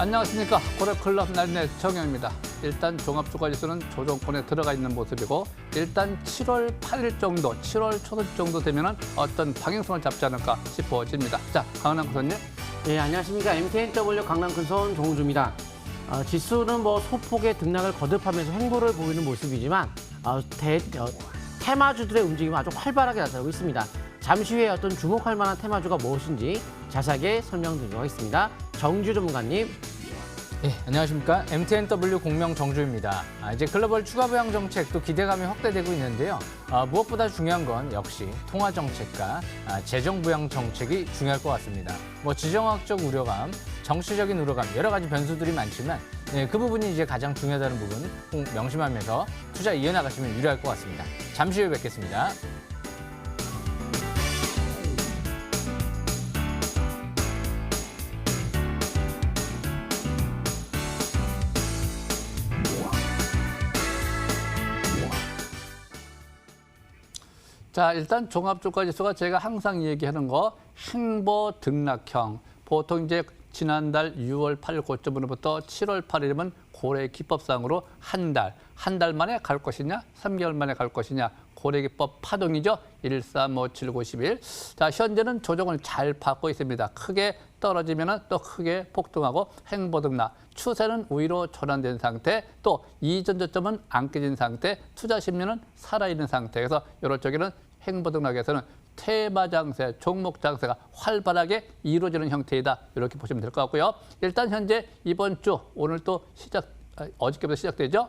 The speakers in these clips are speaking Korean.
안녕하십니까 고래클럽 날내 정영입니다. 일단 종합주가지수는 조정권에 들어가 있는 모습이고 일단 7월 8일 정도, 7월 초순 정도 되면은 어떤 방향성을 잡지 않을까 싶어집니다. 자, 교수님. 네, 안녕하십니까. MTNW 강남 큰손 정우주입니다. 어, 지수는 뭐 소폭의 등락을 거듭하면서 횡보를 보이는 모습이지만 어, 대, 어, 테마주들의 움직임은 아주 활발하게 나타나고 있습니다. 잠시 후에 어떤 주목할 만한 테마주가 무엇인지 자세하게 설명드리도록 하겠습니다. 정주 전문가님. 예, 안녕하십니까. MTNW 공명 정주입니다. 아, 이제 글로벌 추가 부양 정책도 기대감이 확대되고 있는데요. 아, 무엇보다 중요한 건 역시 통화 정책과 아, 재정 부양 정책이 중요할 것 같습니다. 뭐 지정학적 우려감, 정치적인 우려감 여러 가지 변수들이 많지만 예, 그 부분이 이제 가장 중요하다는 부분 꼭 명심하면서 투자 이어나가시면 유리할 것 같습니다. 잠시 후에 뵙겠습니다. 자, 일단 종합주가지수가 제가 항상 얘기하는 거 행보 등락형. 보통 이제 지난달 6월 8일 고점으로부터 7월 8일이면 고래 기법상으로 한 달, 한 달 만에 갈 것이냐, 3개월 만에 갈 것이냐, 고래 기법 파동이죠. 1, 3, 5, 7, 9, 11. 자, 현재는 조정을 잘 받고 있습니다. 크게 떨어지면은 또 크게 폭등하고 행보 등락. 추세는 우위로 전환된 상태, 또 이전 저점은 안 깨진 상태, 투자 심리는 살아있는 상태. 그래서 이런 쪽에는 행보 등락에서는 테마 장세, 종목 장세가 활발하게 이루어지는 형태이다. 이렇게 보시면 될 것 같고요. 일단 현재 이번 주 오늘 또 시작 아, 어저께부터 시작되죠.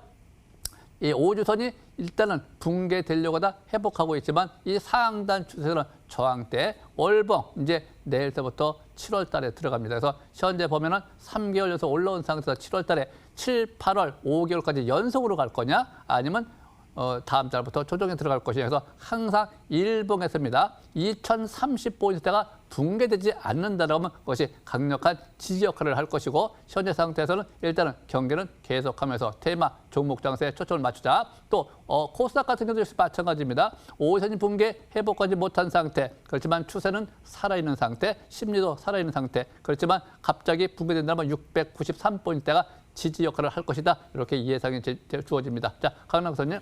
이 5주선이 일단은 붕괴되려고 다 회복하고 있지만 이 상단 추세는 저항대 월봉 이제 내일서부터 7월 달에 들어갑니다. 그래서 현재 보면은 3개월 연속 올라온 상태에서 7월 달에 7, 8월 5개월까지 연속으로 갈 거냐 아니면 어, 다음 달부터 조정에 들어갈 것이냐 해서 항상 일봉했습니다. 2030포인트대가 붕괴되지 않는다라면 그것이 강력한 지지 역할을 할 것이고 현재 상태에서는 일단은 경기는 계속하면서 테마 종목 장세에 초점을 맞추자. 또 어, 코스닥 같은 경우도 역시 마찬가지입니다. 5선이 붕괴 회복하지 못한 상태. 그렇지만 추세는 살아있는 상태, 심리도 살아있는 상태. 그렇지만 갑자기 붕괴된다면 693포인트대가 지지 역할을 할 것이다. 이렇게 예상이 주어집니다. 자, 강남 선님.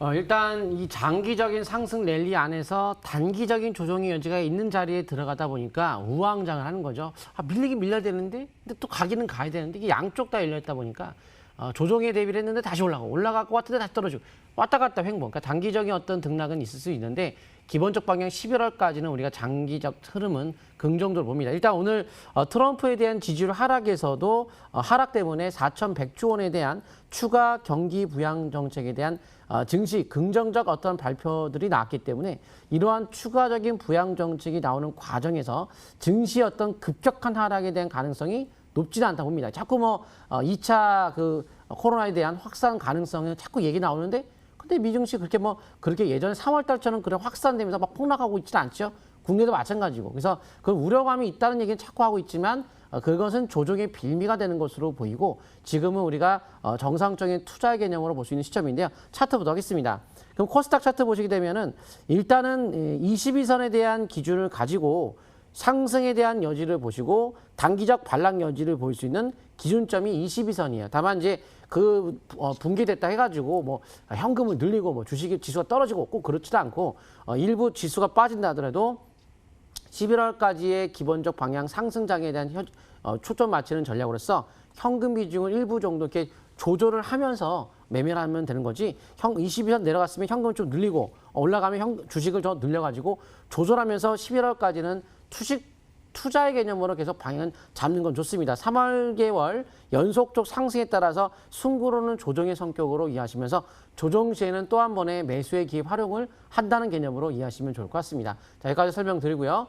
어, 일단 이 장기적인 상승 랠리 안에서 단기적인 조정의 여지가 있는 자리에 들어가다 보니까 우왕장을 하는 거죠. 아, 밀리긴 밀려야 되는데, 근데 또 가기는 가야 되는데 이게 양쪽 다 열려 있다 보니까 어, 조정에 대비를 했는데 다시 올라가고 것 같은데 다시 떨어지고 왔다 갔다 횡보. 그러니까 단기적인 어떤 등락은 있을 수 있는데 기본적 방향 11월까지는 우리가 장기적 흐름은 긍정적으로 봅니다. 일단 오늘 어, 트럼프에 대한 지지율 하락에서도 어, 하락 때문에 4,100조 원에 대한 추가 경기 부양 정책에 대한 어, 증시 긍정적 어떤 발표들이 나왔기 때문에 이러한 추가적인 부양 정책이 나오는 과정에서 증시 어떤 급격한 하락에 대한 가능성이 높지는 않다고 봅니다. 자꾸 뭐 어, 2차 그 코로나에 대한 확산 가능성이 자꾸 얘기 나오는데 근데 미증시 그렇게 뭐 그렇게 예전에 3월 달처럼 그런 확산되면서 막 폭락하고 있지는 않죠. 국내도 마찬가지고. 그래서 그 우려감이 있다는 얘기는 자꾸 하고 있지만 어, 그것은 조정의 빌미가 되는 것으로 보이고 지금은 우리가 어, 정상적인 투자 개념으로 볼 수 있는 시점인데요. 차트부터 하겠습니다. 그럼 코스닥 차트 보시게 되면은 일단은 22선에 대한 기준을 가지고 상승에 대한 여지를 보시고 단기적 반락 여지를 볼 수 있는 기준점이 22선이에요. 다만 이제 그 어, 붕괴됐다 해가지고 뭐 현금을 늘리고 뭐 주식 지수가 떨어지고 꼭 그렇지도 않고 어, 일부 지수가 빠진다 하더라도 11월까지의 기본적 방향 상승장에 대한 현- 어, 초점 맞추는 전략으로서 현금 비중을 일부 정도 이렇게 조절을 하면서 매매를 하면 되는 거지. 형 22선 내려갔으면 현금을 좀 늘리고 어, 올라가면 형 주식을 더 늘려가지고 조절하면서 11월까지는 투식 투자의 개념으로 계속 방향을 잡는 건 좋습니다. 3월 개월 연속적 상승에 따라서 순구로는 조정의 성격으로 이해하시면서 조정 시에는 또 한 번의 매수의 기회 활용을 한다는 개념으로 이해하시면 좋을 것 같습니다. 자, 여기까지 설명드리고요.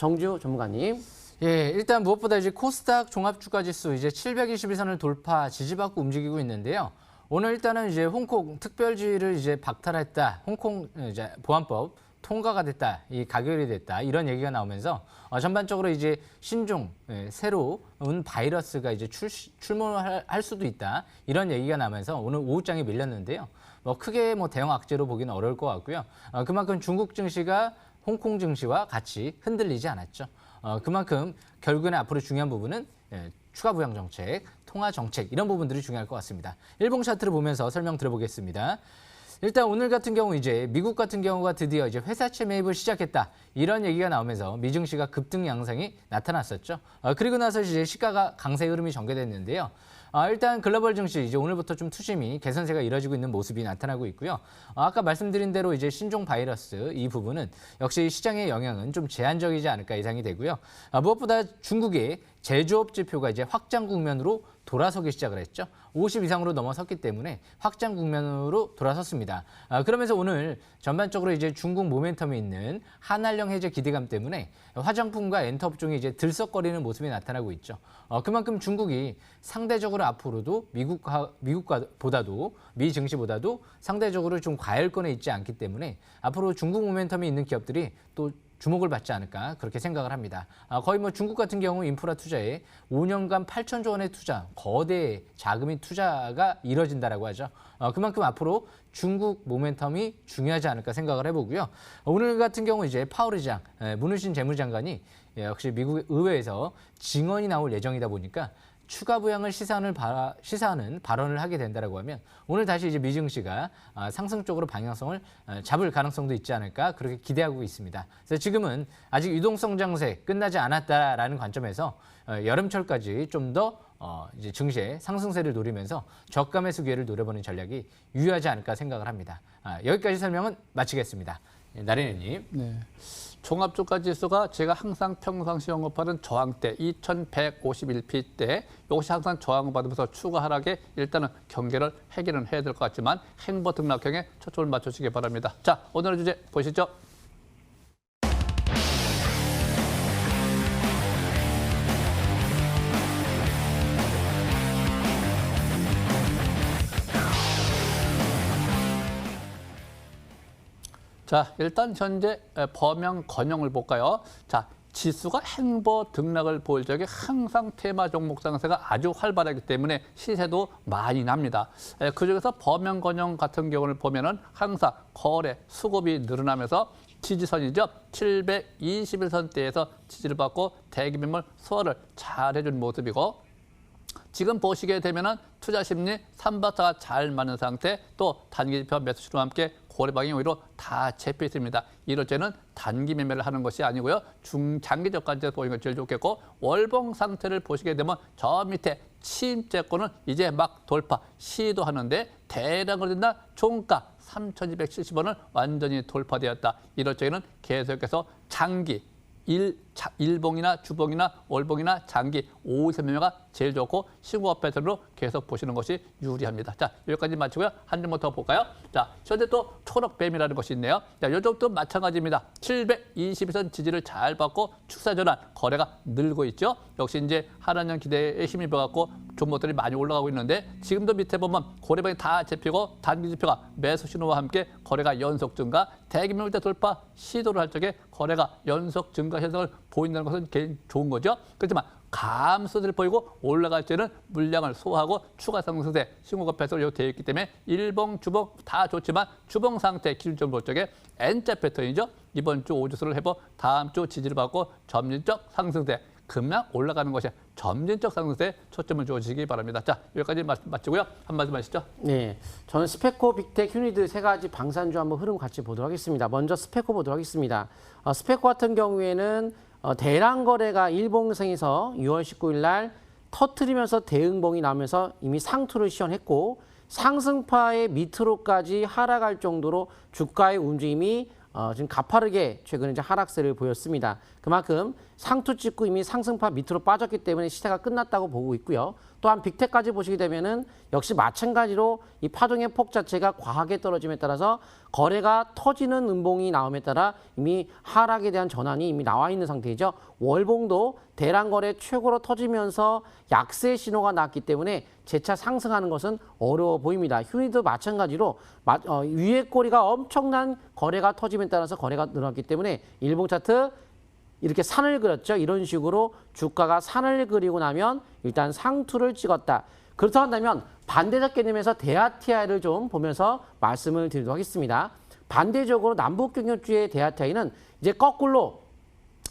정주 전문가님. 예, 일단 무엇보다 이제 코스닥 종합 주가 지수 이제 721선을 돌파 지지받고 움직이고 있는데요. 오늘 일단은 이제 홍콩 특별지를 이제 박탈했다. 홍콩 이제 보안법 통과가 됐다. 이 가결이 됐다. 이런 얘기가 나오면서 어, 전반적으로 이제 신종 예, 새로운 바이러스가 이제 출, 출몰할 할 수도 있다. 이런 얘기가 나면서 오늘 오후장에 밀렸는데요. 뭐 크게 뭐 대형 악재로 보기는 어려울 것 같고요. 어, 그만큼 중국 증시가 홍콩 증시와 같이 흔들리지 않았죠. 어, 그만큼 결국에는 앞으로 중요한 부분은 예, 추가 부양 정책, 통화 정책 이런 부분들이 중요할 것 같습니다. 일봉 차트를 보면서 설명드려보겠습니다. 일단 오늘 같은 경우 이제 미국 같은 경우가 드디어 이제 회사채 매입을 시작했다 이런 얘기가 나오면서 미증시가 급등 양상이 나타났었죠. 어, 그리고 나서 이제 시가가 강세 흐름이 전개됐는데요. 아, 일단 글로벌 증시 이제 오늘부터 좀 투심이 개선세가 이뤄지고 있는 모습이 나타나고 있고요. 아, 아까 말씀드린 대로 이제 신종 바이러스 이 부분은 역시 시장의 영향은 좀 제한적이지 않을까 예상이 되고요. 아, 무엇보다 중국의 제조업 지표가 이제 확장 국면으로 돌아서기 시작을 했죠. 50 이상으로 넘어섰기 때문에 확장 국면으로 돌아섰습니다. 아, 그러면서 오늘 전반적으로 이제 중국 모멘텀이 있는 한한령 해제 기대감 때문에 화장품과 엔터 업종이 이제 들썩거리는 모습이 나타나고 있죠. 어, 그만큼 중국이 상대적으로 앞으로도 미국과 미국보다도 미 증시보다도 상대적으로 좀 과열권에 있지 않기 때문에 앞으로 중국 모멘텀이 있는 기업들이 또 주목을 받지 않을까 그렇게 생각을 합니다. 아, 거의 뭐 중국 같은 경우 인프라 투자에 5년간 8천조 원의 투자, 거대 자금이 투자가 이뤄진다라고 하죠. 어, 그만큼 앞으로 중국 모멘텀이 중요하지 않을까 생각을 해보고요. 오늘 같은 경우 이제 파월 의장, 에, 문우신 재무장관이 예, 역시 미국 의회에서 증언이 나올 예정이다 보니까 추가 부양을 시사하는, 바, 시사하는 발언을 하게 된다라고 하면 오늘 다시 이제 미증시가 아, 상승 쪽으로 방향성을 아, 잡을 가능성도 있지 않을까 그렇게 기대하고 있습니다. 그래서 지금은 아직 유동성 장세 끝나지 않았다라는 관점에서 어, 여름철까지 좀더 어, 이제 증시의 상승세를 노리면서 저가 매수 기회를 노려보는 전략이 유효하지 않을까 생각을 합니다. 아, 여기까지 설명은 마치겠습니다. 예, 나래님. 네. 종합주가지수가 제가 항상 평상시 언급하는 저항대 2151p 대 이것이 항상 저항을 받으면서 추가 하락에 일단은 경계를 해결은 해야 될 것 같지만 행보 등락형에 초점을 맞추시기 바랍니다. 자 오늘의 주제 보시죠. 자, 일단 현재 에, 범용 건형을 볼까요? 자, 지수가 행보 등락을 보일 적에 항상 테마 종목 상세가 아주 활발하기 때문에 시세도 많이 납니다. 에, 그중에서 범용 건형 같은 경우를 보면 은 항상 거래 수급이 늘어나면서 지지선이죠. 721선대에서 지지를 받고 대기매물 소화를 잘 해준 모습이고 지금 보시게 되면 은 투자 심리 3바타가 잘 맞는 상태 또 단기표 매수 신호와 함께 고래방이 오히려 다 잡혀 있습니다. 이럴 때는 단기 매매를 하는 것이 아니고요. 중장기적 관점에서 보이는 게 제일 좋겠고 월봉 상태를 보시게 되면 저 밑에 침체권은 이제 막 돌파 시도하는데 대량을 든다 종가 3,270원을 완전히 돌파되었다. 이럴 적에는 계속해서 장기 일봉이나 주봉이나 월봉이나 장기 5, 3매매가 제일 좋고 신고업 패턴으로 계속 보시는 것이 유리합니다. 자, 여기까지 마치고요. 한 점만 더 볼까요? 자, 현재 또 초록뱀이라는 것이 있네요. 자, 요점도 마찬가지입니다. 722선 지지를 잘 받고 축사 전환 거래가 늘고 있죠. 역시 이제 하나년 기대에 힘이 입어 갖고 종목들이 많이 올라가고 있는데 지금도 밑에 보면 고래방이 다 잡히고 단기 지표가 매수 신호와 함께 거래가 연속 증가, 대기물대 돌파 시도를 할 적에 거래가 연속 증가 현상을 보인다는 것은 개인 좋은 거죠. 그렇지만 감소세를 보이고 올라갈 때는 물량을 소화하고 추가 상승세 신고가 배설이 되어 있기 때문에 일봉, 주봉 다 좋지만 주봉 상태 기준점 볼 적에 N자 패턴이죠. 이번 주 오주수를 해보 다음 주 지지를 받고 점진적 상승세 그냥 올라가는 것이 점진적 상승세에 초점을 주어주시기 바랍니다. 자, 여기까지 마- 마치고요. 한 말씀 하시죠. 네, 저는 스페코, 빅텍, 휴니드 세 가지 방산주 한번 흐름 같이 보도록 하겠습니다. 먼저 스페코 보도록 하겠습니다. 어, 스페코 같은 경우에는 어, 대량 거래가 일봉상에서 6월 19일 날 터트리면서 대응봉이 나오면서 이미 상투를 시연했고 상승파의 밑으로까지 하락할 정도로 주가의 움직임이 어, 지금 가파르게 최근에 이제 하락세를 보였습니다. 그만큼 상투 찍고 이미 상승파 밑으로 빠졌기 때문에 시세가 끝났다고 보고 있고요. 또한 빅텍까지 보시게 되면은 역시 마찬가지로 이 파동의 폭 자체가 과하게 떨어짐에 따라서 거래가 터지는 음봉이 나옴에 따라 이미 하락에 대한 전환이 이미 나와 있는 상태이죠. 월봉도 대량 거래 최고로 터지면서 약세 신호가 났기 때문에 재차 상승하는 것은 어려워 보입니다. 휴니도 마찬가지로 마- 어, 위에 꼬리가 엄청난 거래가 터짐에 따라서 거래가 늘어났기 때문에 일봉 차트 이렇게 산을 그렸죠. 이런 식으로 주가가 산을 그리고 나면 일단 상투를 찍었다. 그렇다 한다면 반대적 개념에서 대아티아를 좀 보면서 말씀을 드리도록 하겠습니다. 반대적으로 남북 경협주의 대아티아는 이제 거꾸로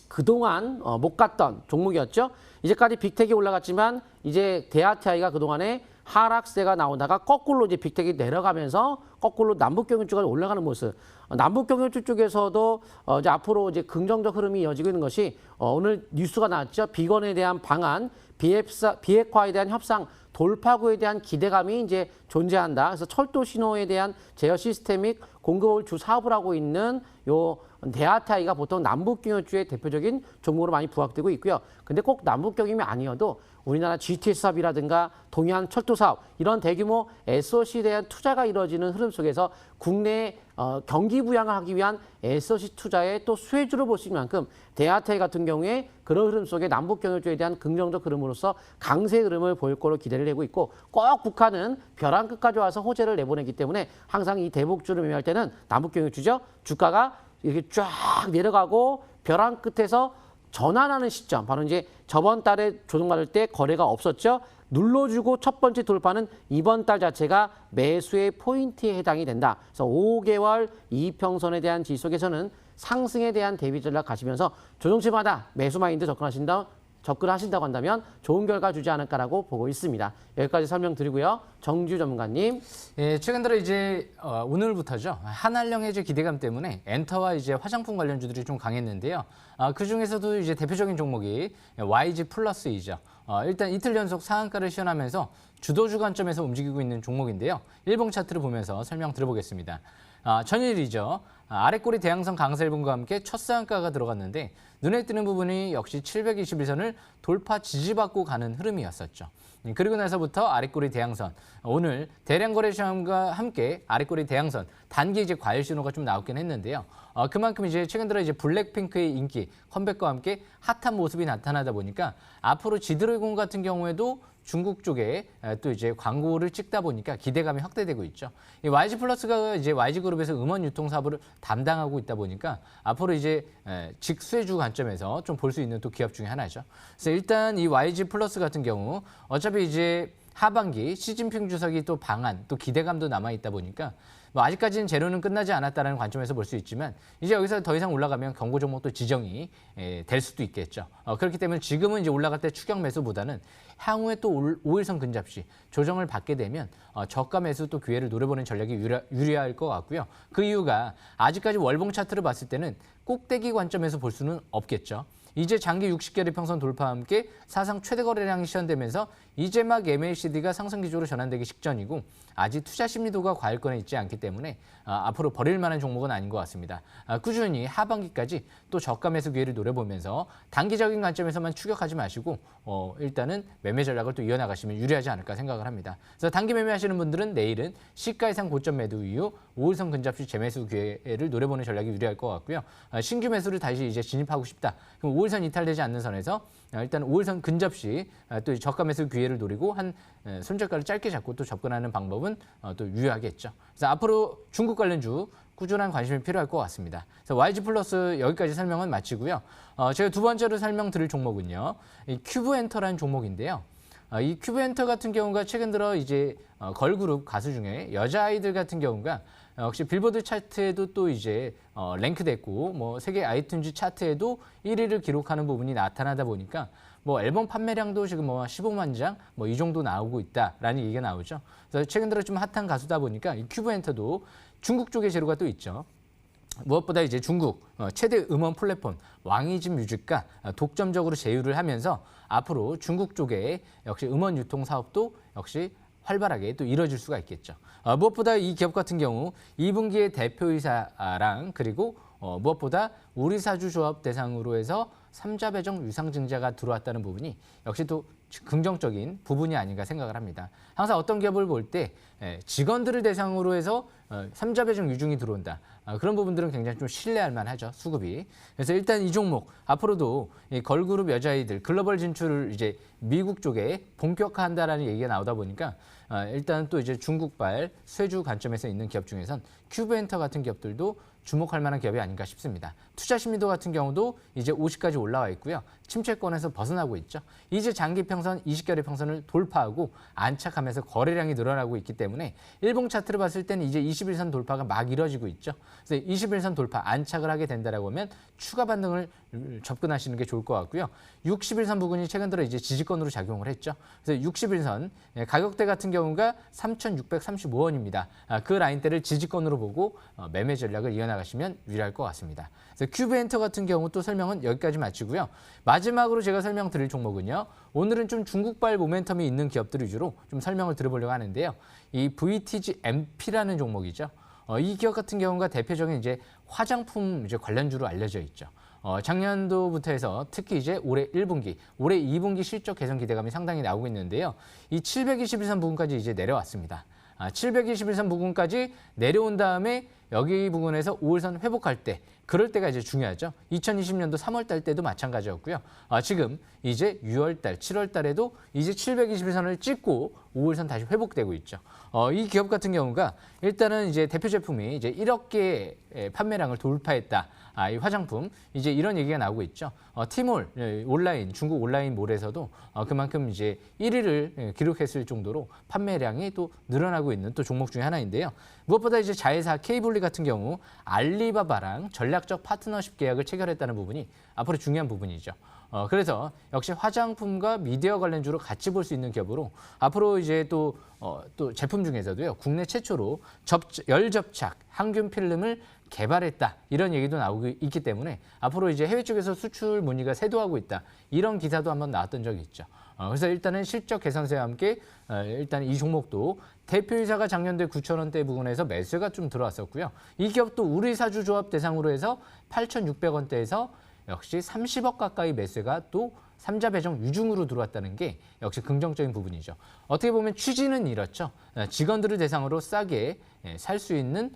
그동안 어, 못 갔던 종목이었죠. 이제까지 빅텍이 올라갔지만 이제 대아티아이가 그동안에 하락세가 나오다가 거꾸로 이제 빅텍이 내려가면서 거꾸로 남북경유주가 올라가는 모습. 어, 남북경유주 쪽에서도 어, 이제 앞으로 이제 긍정적 흐름이 이어지고 있는 것이 어, 오늘 뉴스가 나왔죠. 비건에 대한 방안, 비핵사, 비핵화에 대한 협상, 돌파구에 대한 기대감이 이제 존재한다. 그래서 철도 신호에 대한 제어 시스템 및 공급을 주 사업을 하고 있는 요 대아타이가 보통 남북경유주의 대표적인 종목으로 많이 부각되고 있고요. 근데 꼭 남북경임이 아니어도 우리나라 GTS 사업이라든가 동해안 철도 사업 이런 대규모 SOC에 대한 투자가 이루어지는 흐름 속에서 국내 어, 경기 부양을 하기 위한 SOC 투자의 또 수혜주로 볼 수 있는 만큼 대하태 같은 경우에 그런 흐름 속에 남북 경유주에 대한 긍정적 흐름으로서 강세 흐름을 보일 거로 기대를 내고 있고 꼭 북한은 벼랑 끝까지 와서 호재를 내보내기 때문에 항상 이 대북주를 매매할 때는 남북 경유주죠. 주가가 이렇게 쫙 내려가고 벼랑 끝에서 전환하는 시점 바로 이제 저번 달에 조정받을 때 거래가 없었죠. 눌러주고 첫 번째 돌파는 이번 달 자체가 매수의 포인트에 해당이 된다. 그래서 5개월 이평선에 대한 지속에서는 상승에 대한 대비 전략 가시면서 조정치마다 매수 마인드 접근하신다. 접근하신다고 한다면 좋은 결과 주지 않을까라고 보고 있습니다. 여기까지 설명드리고요. 정주 전문가님. 예, 최근 들어 이제 어, 오늘부터죠. 한한령 해제 기대감 때문에 엔터와 이제 화장품 관련주들이 좀 강했는데요. 아, 그 중에서도 이제 대표적인 종목이 YG 플러스이죠. 어, 일단 이틀 연속 상한가를 시현하면서 주도주 관점에서 움직이고 있는 종목인데요. 일봉 차트를 보면서 설명 드려보겠습니다. 아, 전일이죠. 아, 아래 꼬리 대항선 강세일봉과 함께 첫 상한가가 들어갔는데 눈에 띄는 부분이 역시 721선을 돌파 지지받고 가는 흐름이었었죠. 음, 그리고 나서부터 아래꼬리 대항선 오늘 대량 거래 시험과 함께 아래꼬리 대항선 단기 이제 과열 신호가 좀 나오긴 했는데요. 어, 그만큼 이제 최근 들어 이제 블랙핑크의 인기 컴백과 함께 핫한 모습이 나타나다 보니까 앞으로 지드래곤 같은 경우에도 중국 쪽에 에, 또 이제 광고를 찍다 보니까 기대감이 확대되고 있죠. 이 YG 플러스가 이제 YG 그룹에서 음원 유통 사업을 담당하고 있다 보니까 앞으로 이제 에, 직수혜주 관점에서 좀 볼 수 있는 또 기업 중에 하나죠. 그래서 일단 이 YG 플러스 같은 경우 어차피 이제 하반기 시진핑 주석이 또 방한 또 기대감도 남아 있다 보니까 뭐 아직까지는 재료는 끝나지 않았다는 관점에서 볼 수 있지만 이제 여기서 더 이상 올라가면 경고 종목도 지정이 에, 될 수도 있겠죠. 어, 그렇기 때문에 지금은 이제 올라갈 때 추격 매수보다는 향후에 또 올- 5일선 근접 시 조정을 받게 되면 어, 저가 매수 또 기회를 노려보는 전략이 유리, 유리할 것 같고요. 그 이유가 아직까지 월봉 차트를 봤을 때는 꼭대기 관점에서 볼 수는 없겠죠. 이제 장기 60개월 평선 돌파와 함께 사상 최대 거래량이 시현되면서 이제 막 MACD가 상승 기조로 전환되기 직전이고 아직 투자 심리도가 과열권에 있지 않기 때문에 아, 앞으로 버릴 만한 종목은 아닌 것 같습니다. 아, 꾸준히 하반기까지 또 저가 매수 기회를 노려보면서 단기적인 관점에서만 추격하지 마시고 어, 일단은 매매 전략을 또 이어나가시면 유리하지 않을까 생각을 합니다. 그래서 단기 매매하시는 분들은 내일은 시가 이상 고점 매도 이후 5일선 근접 시 재매수 기회를 노려보는 전략이 유리할 것 같고요. 아, 신규 매수를 다시 이제 진입하고 싶다. 그럼 5일선 이탈되지 않는 선에서 아, 일단 5일선 근접 시또 저가 매수 기회를 노리고 한 에, 손절가를 짧게 잡고 또 접근하는 방법은 어, 또 유효하겠죠. 그래서 앞으로 중국 관련주 꾸준한 관심이 필요할 것 같습니다. 그래서 YG 플러스 여기까지 설명은 마치고요. 어, 제가 두 번째로 설명드릴 종목은요. 이 큐브 엔터라는 종목인데요. 어, 이 큐브 엔터 같은 경우가 최근 들어 이제 어, 걸그룹 가수 중에 여자 아이들 같은 경우가 어, 역시 빌보드 차트에도 또 이제 어, 랭크됐고 뭐 세계 아이튠즈 차트에도 1위를 기록하는 부분이 나타나다 보니까 뭐 앨범 판매량도 지금 뭐 15만 장 뭐 이 정도 나오고 있다라는 얘기가 나오죠. 그래서 최근 들어 좀 핫한 가수다 보니까 이 큐브 엔터도 중국 쪽의 재료가 또 있죠. 무엇보다 이제 중국 어, 최대 음원 플랫폼 왕이즈 뮤직과 어, 독점적으로 제휴를 하면서 앞으로 중국 쪽에 역시 음원 유통 사업도 역시 활발하게 또 이뤄질 수가 있겠죠. 어, 무엇보다 이 기업 같은 경우 2분기에 대표이사랑 그리고 어, 무엇보다 우리 사주 조합 대상으로 해서 삼자 배정 유상증자가 들어왔다는 부분이 역시 또 긍정적인 부분이 아닌가 생각을 합니다. 항상 어떤 기업을 볼 때 직원들을 대상으로 해서 어, 삼자 배정 유중이 들어온다. 아, 그런 부분들은 굉장히 좀 신뢰할 만하죠 수급이. 그래서 일단 이 종목 앞으로도 이 걸그룹 여자아이들 글로벌 진출을 이제 미국 쪽에 본격화한다라는 얘기가 나오다 보니까 아, 일단 또 이제 중국발 쇠주 관점에서 있는 기업 중에선 큐브엔터 같은 기업들도 주목할 만한 기업이 아닌가 싶습니다. 투자 심리도 같은 경우도 이제 50까지 올라와 있고요. 침체권에서 벗어나고 있죠. 이제 장기 평선 20개월의 평선을 돌파하고 안착하면서 거래량이 늘어나고 있기 때문에 일봉 차트를 봤을 때는 이제 21선 돌파가 막 이뤄지고 있죠. 그래서 21선 돌파 안착을 하게 된다라고 하면 추가 반등을 접근하시는 게 좋을 것 같고요. 60일선 부근이 최근 들어 이제 지지권으로 작용을 했죠. 그래서 60일선 예, 가격대 같은 경우가 3,635원입니다. 아, 그 라인대를 지지권으로 보고 어, 매매 전략을 이어나가시면 유리할 것 같습니다. 그래서 큐브 엔터 같은 경우 또 설명은 여기까지 마치고요. 마지막으로 제가 설명드릴 종목은요. 오늘은 좀 중국발 모멘텀이 있는 기업들 위주로 좀 설명을 드려보려고 하는데요. 이 VTG MP라는 종목이죠. 어, 이 기업 같은 경우가 대표적인 이제 화장품 이제 관련주로 알려져 있죠. 어, 작년도부터 해서 특히 이제 올해 1분기, 올해 2분기 실적 개선 기대감이 상당히 나오고 있는데요. 이 721선 부근까지 이제 내려왔습니다. 아, 721선 부근까지 내려온 다음에 여기 부근에서 5일선 회복할 때 그럴 때가 이제 중요하죠. 2020년도 3월 달 때도 마찬가지였고요. 아, 지금 이제 6월 달, 7월 달에도 이제 721선을 찍고 5일선 다시 회복되고 있죠. 어, 이 기업 같은 경우가 일단은 이제 대표 제품이 이제 1억 개의 판매량을 돌파했다. 아, 이 화장품 이제 이런 얘기가 나오고 있죠. 어, 티몰 예, 온라인 중국 온라인 몰에서도 어, 그만큼 이제 1위를 예, 기록했을 정도로 판매량이 또 늘어나고 있는 또 종목 중에 하나인데요. 무엇보다 이제 자회사 케이블리 같은 경우 알리바바랑 전략적 파트너십 계약을 체결했다는 부분이 앞으로 중요한 부분이죠. 어, 그래서 역시 화장품과 미디어 관련주로 같이 볼 수 있는 기업으로 앞으로 이제 또, 어, 또 제품 중에서도요, 국내 최초로 접, 열접착 항균 필름을 개발했다. 이런 얘기도 나오고 있기 때문에 앞으로 이제 해외 쪽에서 수출 문의가 쇄도하고 있다. 이런 기사도 한번 나왔던 적이 있죠. 어, 그래서 일단은 실적 개선세와 함께 어, 일단 이 종목도 대표이사가 작년도에 9천 원대 부근에서 매수가 좀 들어왔었고요. 이 기업도 우리 사주 조합 대상으로 해서 8,600원대에서 역시 30억 가까이 매수가 또 삼자 배정 유중으로 들어왔다는 게 역시 긍정적인 부분이죠. 어떻게 보면 취지는 이렇죠. 어, 직원들을 대상으로 싸게 살 수 있는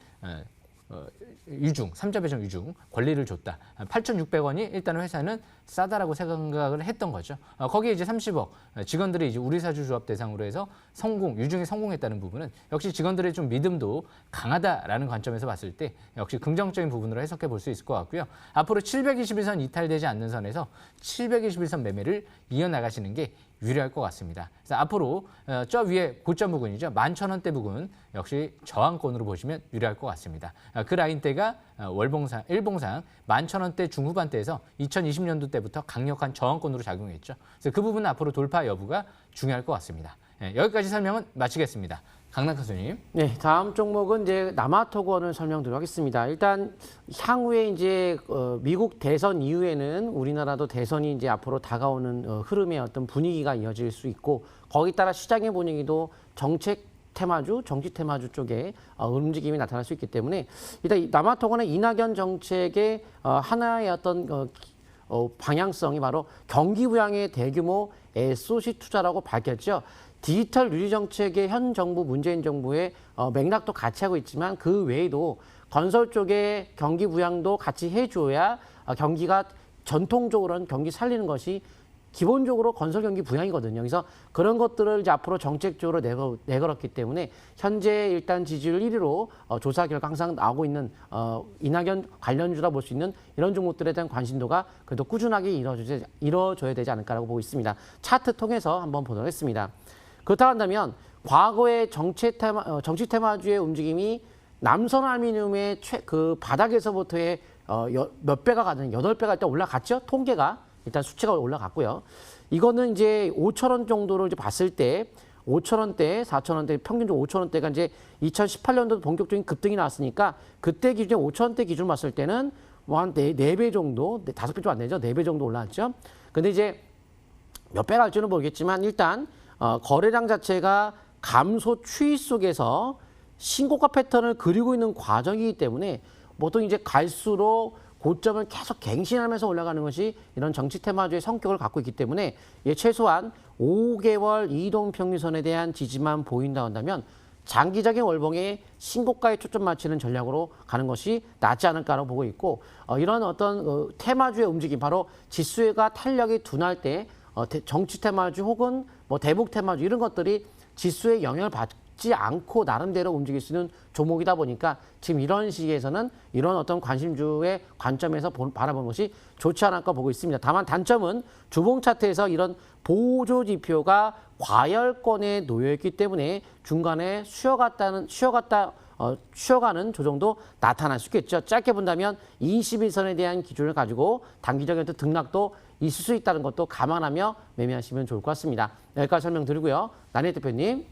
유중, 삼자 배정 유중 권리를 줬다. 8,600원이 일단 회사는 싸다라고 생각을 했던 거죠. 어, 거기에 이제 30억 어, 직원들이 이제 우리 사주 조합 대상으로 해서 성공, 유중에 성공했다는 부분은 역시 직원들의 좀 믿음도 강하다라는 관점에서 봤을 때 역시 긍정적인 부분으로 해석해 볼 수 있을 것 같고요. 앞으로 721선 이탈되지 않는 선에서 721선 매매를 이어나가시는 게 유리할 것 같습니다. 그래서 앞으로 어, 저 위에 고점 부근이죠. 11,000원대 부근 역시 저항권으로 보시면 유리할 것 같습니다. 어, 그 라인대가 어, 월봉상, 일봉상 11,000원대 중후반대에서 2020년도 때부터 강력한 저항권으로 작용했죠. 그래서 그 부분은 앞으로 돌파 여부가 중요할 것 같습니다. 예, 여기까지 설명은 마치겠습니다. 강남 교수님. 네, 다음 종목은 이제 남아토건을 설명드리도록 하겠습니다. 일단 향후에 이제 어, 미국 대선 이후에는 우리나라도 대선이 이제 앞으로 다가오는 어, 흐름의 어떤 분위기가 이어질 수 있고 거기 따라 시장의 분위기도 정책 테마주, 정치 테마주 쪽에 어, 움직임이 나타날 수 있기 때문에 일단 이 남아토건의 이낙연 정책의 어, 하나의 어떤 방향성이 바로 경기 부양의 대규모 SOC 투자라고 밝혔죠. 디지털 유리 정책의 현 정부 문재인 정부의 어, 맥락도 같이 하고 있지만 그 외에도 건설 쪽의 경기 부양도 같이 해줘야 어, 경기가 전통적으로는 경기 살리는 것이 기본적으로 건설 경기 부양이거든요. 그래서 그런 것들을 이제 앞으로 정책적으로 내걸, 내걸었기 때문에 현재 일단 지지율 1위로 어, 조사 결과 항상 나오고 있는 어, 이낙연 관련주라 볼 수 있는 이런 종목들에 대한 관심도가 그래도 꾸준하게 이루어져야 되지 않을까라고 보고 있습니다. 차트 통해서 한번 보도록 하겠습니다. 그렇다 한다면 과거의 정치 테마, 어, 정치 테마주의 움직임이 남선 알미늄의 최, 그 바닥에서부터의 어, 여, 몇 배가 가는 여덟 배가 일단 올라갔죠. 통계가 일단 수치가 올라갔고요. 이거는 이제 5천 원 정도를 이제 봤을 때 5천 원대, 4천 원대, 평균적으로 5천 원대가 이제 2018년도 본격적인 급등이 나왔으니까 그때 기준에 5천 원대 기준 봤을 때는 뭐한 네, 네배 정도, 네, 다섯 배 좀 안 되죠. 네 배 정도 올라왔죠. 근데 이제 몇 배가 할지는 모르겠지만 일단 어, 거래량 자체가 감소 추이 속에서 신고가 패턴을 그리고 있는 과정이기 때문에 보통 이제 갈수록 고점을 계속 갱신하면서 올라가는 것이 이런 정치 테마주의 성격을 갖고 있기 때문에 예, 최소한 5개월 이동 평균선에 대한 지지만 보인다 한다면 장기적인 월봉에 신고가에 초점 맞추는 전략으로 가는 것이 낫지 않을까라고 보고 있고 어, 이런 어떤 어, 테마주의 움직임 바로 지수가 탄력이 둔할 때 어, 대- 정치 테마주 혹은 뭐 대북 테마주 이런 것들이 지수에 영향을 받지 않고 나름대로 움직일 수 있는 종목이다 보니까 지금 이런 시기에서는 이런 어떤 관심주의 관점에서 보- 바라보는 것이 좋지 않을까 보고 있습니다. 다만 단점은 주봉 차트에서 이런 보조 지표가 과열권에 놓여 있기 때문에 중간에 쉬어갔다는 쉬어갔다 어, 쉬어가는 조정도 나타날 수 있겠죠. 짧게 본다면 21선에 대한 기준을 가지고 단기적인 등락도 있을 수 있다는 것도 감안하며 매매하시면 좋을 것 같습니다. 여기까지 설명드리고요. 나래 대표님.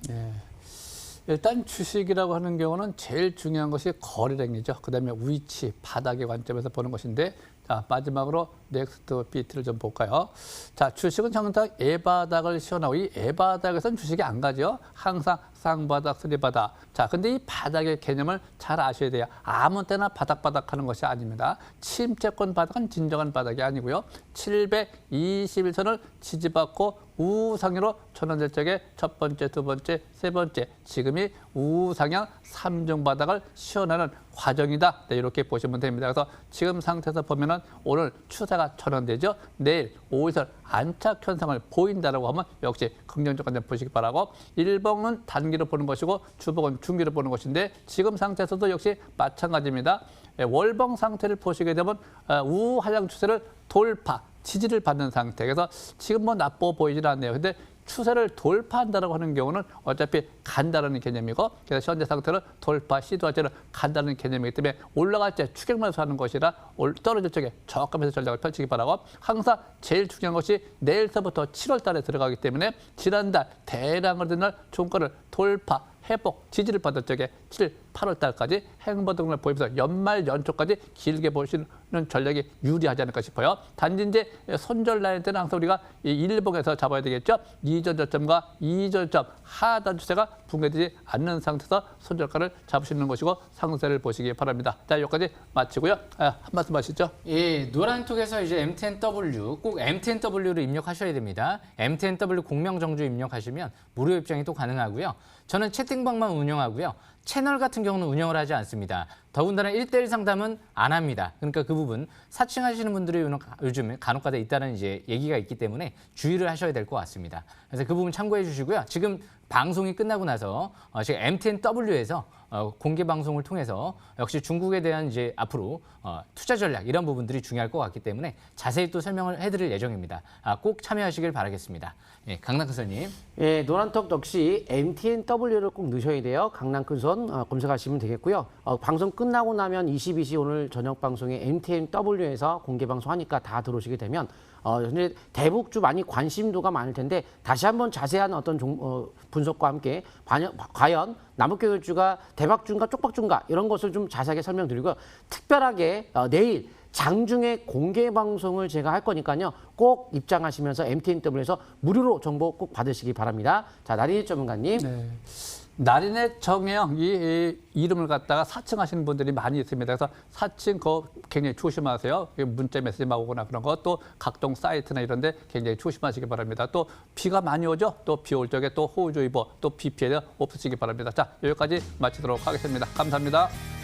일단 주식이라고 하는 경우는 제일 중요한 것이 거래량이죠. 그다음에 위치, 바닥의 관점에서 보는 것인데 자 마지막으로 넥스트 비트를 좀 볼까요? 자 주식은 항상 애바닥을 시원하고 이 애바닥에서는 주식이 안 가죠. 항상 쌍바닥, 쓰리바닥. 자 근데 이 바닥의 개념을 잘 아셔야 돼요. 아무 때나 바닥바닥 하는 것이 아닙니다. 침체권 바닥은 진정한 바닥이 아니고요. 721선을 지지받고 우상향으로 전환될 적에 첫 번째, 두 번째, 세 번째 지금이 우상향 삼중 바닥을 시원하는 과정이다. 네, 이렇게 보시면 됩니다. 그래서 지금 상태에서 보면은 오늘 추세가 전환되죠. 내일 5일선 안착 현상을 보인다라고 하면 역시 긍정적 관점 보시기 바라고 일봉은 단 기로 보는 것이고 주봉은 중기로 보는 것인데 지금 상태에서도 역시 마찬가지입니다. 예, 월봉 상태를 보시게 되면 어, 우하향 추세를 돌파, 지지를 받는 상태. 그래서 지금 뭐 나빠 보이질 않네요. 근데 추세를 돌파한다라고 하는 경우는 어차피 간다는 개념이고 그래서 현재 상태는 돌파 시도하지는 간다는 개념이기 때문에 올라갈 때 추격만 하는 것이라 올- 떨어질 적에 저감해서 전략을 펼치기 바라고 항상 제일 중요한 것이 내일서부터 7월 달에 들어가기 때문에 지난달 대량을 듣는 종가를 돌파 회복 지지를 받을 적에 7, 8월 달까지 행보 등을 보이면서 연말 연초까지 길게 보시는 전략이 유리하지 않을까 싶어요. 단지 이제 손절 라인 때는 항상 우리가 이 일봉에서 잡아야 되겠죠. 이전 저점과 이전 저점 하단 추세가 붕괴되지 않는 상태에서 손절가를 잡으시는 것이고 상세를 보시기 바랍니다. 자, 여기까지 마치고요. 아, 한 말씀 하시죠. 예, 노란톡에서 이제 M10W 꼭 M10W를 입력하셔야 됩니다. M10W 공명 정주 입력하시면 무료 입장이 또 가능하고요. 저는 채팅방만 운영하고요. 채널 같은 경우는 운영을 하지 않습니다. 더군다나 1대1 상담은 안 합니다. 그러니까 그 부분 사칭하시는 분들이 요즘 간혹가다 있다는 이제 얘기가 있기 때문에 주의를 하셔야 될 것 같습니다. 그래서 그 부분 참고해 주시고요. 지금 방송이 끝나고 나서 어, 지금 M10W에서 어, 공개 방송을 통해서 역시 중국에 대한 이제 앞으로 어, 투자 전략 이런 부분들이 중요할 것 같기 때문에 자세히 또 설명을 해드릴 예정입니다. 아, 꼭 참여하시길 바라겠습니다. 예, 강남 큰선님. 예, 노란톡 역시 MTNW를 꼭 넣으셔야 돼요. 강남 큰손 어, 검색하시면 되겠고요. 어, 방송 끝나고 나면 22시 오늘 저녁 방송에 MTNW에서 공개 방송하니까 다 들어오시게 되면 어, 현재 대북주 많이 관심도가 많을 텐데 다시 한번 자세한 어떤 종, 어, 분석과 함께 과연, 과연 남북교육주가 대박주인가 쪽박주인가 이런 것을 좀 자세하게 설명드리고요. 특별하게 어, 내일 장중에 공개 방송을 제가 할 거니까요. 꼭 입장하시면서 MTNW에서 무료로 정보 꼭 받으시기 바랍니다. 자, 나린이 전문가님. 네. 나린의 정혜영 이, 이 이름을 갖다가 사칭하시는 분들이 많이 있습니다. 그래서 사칭 거 굉장히 조심하세요. 문자 메시지만 오거나 그런 거 또 각종 사이트나 이런 데 굉장히 조심하시기 바랍니다. 또 비가 많이 오죠. 또 비 올 적에 또 호우주의보 또 비 피해가 없으시기 바랍니다. 자, 여기까지 마치도록 하겠습니다. 감사합니다.